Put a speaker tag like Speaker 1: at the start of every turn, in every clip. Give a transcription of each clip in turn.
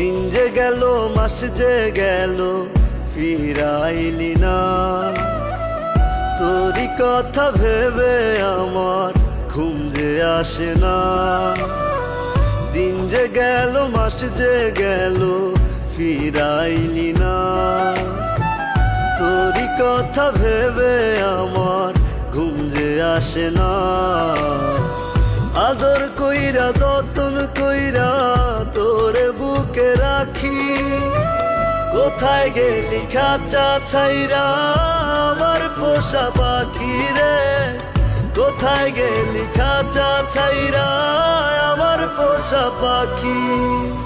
Speaker 1: দিন যে গেল, মাস যে গেল, ফিরাইলি না। তোরই কথা ভেবে আমার ঘুম যে আসে না। দিন যে গেল, মাস যে গেল, ফিরাইলি না। তোরই কথা ভেবে আমার ঘুম যে আসে না। আদর কইরা কোথায় গেলি? খাঁচা ছাইরা আমার পোষা পাখি রে। কোথায় গেলি? খাঁচা ছাইরা আমার পোষা পাখি।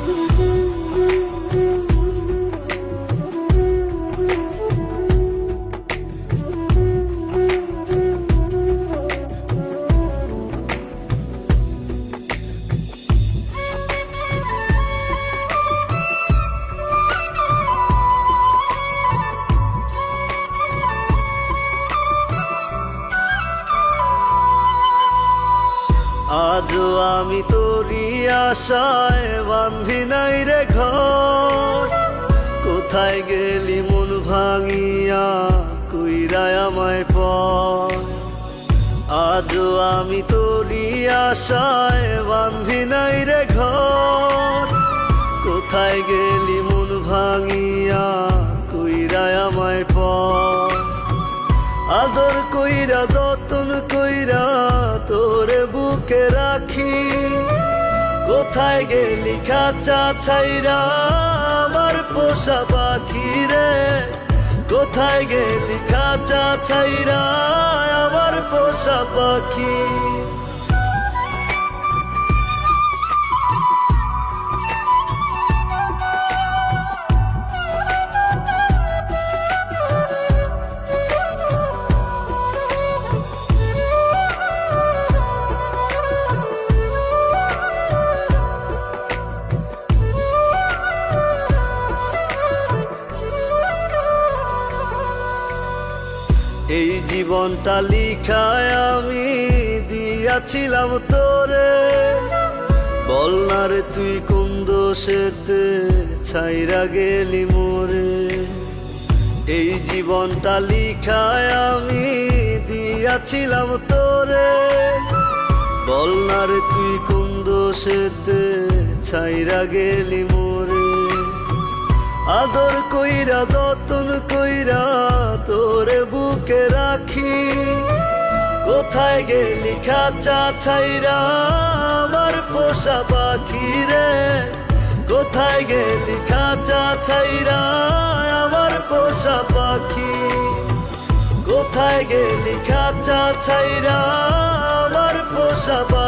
Speaker 1: আজও আমি তোরই আশায় বান্ধি নাই রে ঘর। কোথায় গেলি মন ভাঙিয়া কইরায় আমায় পর। আজ আমি তোরই আশায় বান্ধি নাই রে ঘর। কোথায় গেলি মন ভাঙিয়া আদর কইরা, যতন কইরা তোরে বুকে রাখি। কোথায় গেলি খাঁচা ছাইরা? আমার পোষা পাখি রে। কোথায় গেলি খাঁচা ছাইরা? আমার পোষা পাখি। এই জীবনটা লিখায় আমি দিয়াছিলাম তোরে। বল না রে তুই কোন দোষেতে ছাইরা গেলি মোরে। এই জীবনটা লিখায় আমি দিয়াছিলাম তোরে। বল না রে তুই কোন দোষেতে ছাইরা গেলি মোরে। আদর কইরা, যতন কইরা কোথায় গেলি খাঁচা ছাইরা? আমার পোষা পাখি রে। কোথায় গেলি খাঁচা ছাইরা? আমার পোষা পাখি। কোথায় গেলি খাঁচা ছাইরা? আমার পোষা